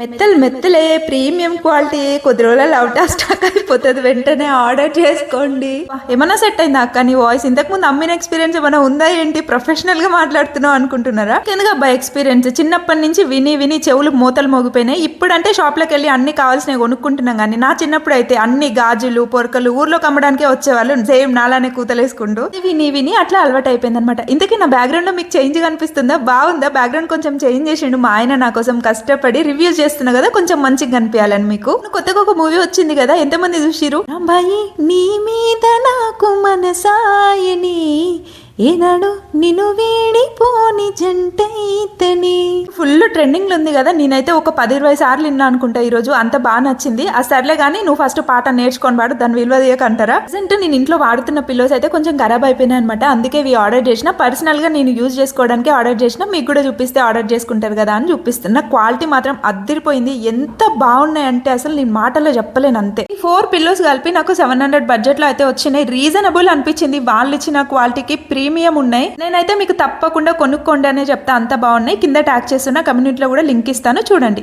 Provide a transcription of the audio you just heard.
మెత్తలు మెత్తలే premium quality కొద్ది రోజులలో out of stock అయిపోతుంది వెంటనే ఆర్డర్ చేసుకోండి. ఏమన్నా సెట్ అయిందా అక్క నీ వాయిస్? ఇంతకు ముందు అమ్మిన ఎక్స్పీరియన్స్ ఏమైనా ఉందా ఏంటి? ప్రొఫెషనల్గా మాట్లాడుతున్నావు అనుకుంటున్నారా? ఎందుకు అబ్బాయి ఎక్స్పీరియన్స్? చిన్నప్పటి నుంచి విని విని చెవులు మూతలు మోగిపోయినాయి. ఇప్పుడంటే షాప్లోకి వెళ్ళి అన్ని కావాల్సినవి కొనుక్కుంటున్నాం కానీ నా చిన్నప్పుడు అయితే అన్ని గాజులు పొరకలు ఊర్లో కమ్మడానికే వచ్చేవాళ్ళు. సేమ్ నాలానే కూతలేసుకుంటూ. విని విని అట్లా అలవాటు అయిపోయింది అనమాట ఇంతకీ నా బ్యాక్గ్రౌండ్లో మీకు చేంజ్ కనిపిస్తుందా? బాగుందా? బ్యాక్గ్రౌండ్ కొంచెం చేంజ్ చేసిండు. మా ఆయన నా కోసం కష్టపడి రివ్యూ చేస్తున్నా కదా కొంచెం మంచిగా కనిపించాలని మీకు. కొత్తగా ఒక మూవీ వచ్చింది కదా ఎంతమంది చూసిరు అబ్బాయి నీ మీద నాకు మనసాయని. ఏనాడు నిన్ను వేడిపోని జంటైతని. ఫుల్ ట్రెండింగ్లో ఉంది కదా నేనైతే ఒక పది ఇరవై సార్లు విన్నా అనుకుంటా ఈరోజు అంత బాగా నచ్చింది. ఆ సర్లే కానీ నువ్వు ఫస్ట్ పాట నేర్చుకొని వాడు దాని విలువ తీయకంటారా? ప్రజెంట్ నేను ఇంట్లో వాడుతున్న పిల్లోస్ అయితే కొంచెం ఖరాబ్ అయిపోయినాయి అనమాట అందుకే ఇవి ఆర్డర్ చేసిన పర్సనల్గా నేను యూజ్ చేసుకోవడానికి ఆర్డర్ చేసిన మీకు కూడా చూపిస్తే ఆర్డర్ చేసుకుంటారు కదా అని చూపిస్తున్నా. క్వాలిటీ మాత్రం అద్దరిపోయింది. ఎంత బాగున్నాయంటే అసలు నేను మాటలో చెప్పలేను అంతే. ఈ ఫోర్ పిల్లోస్ కలిపి నాకు సెవెన్ హండ్రెడ్ బడ్జెట్లో అయితే వచ్చినాయి. రీజనబుల్ అనిపించింది. వాళ్ళు ఇచ్చిన క్వాలిటీకి ప్రీ ప్రీమియం ఉన్నాయి. నేనైతే మీకు తప్పకుండా కొనుక్కోండి అనే చెప్తా. అంత బాగున్నాయి. కింద ట్యాగ్ చేస్తున్న కమ్యూనిటీలో కూడా లింక్ ఇస్తాను. చూడండి.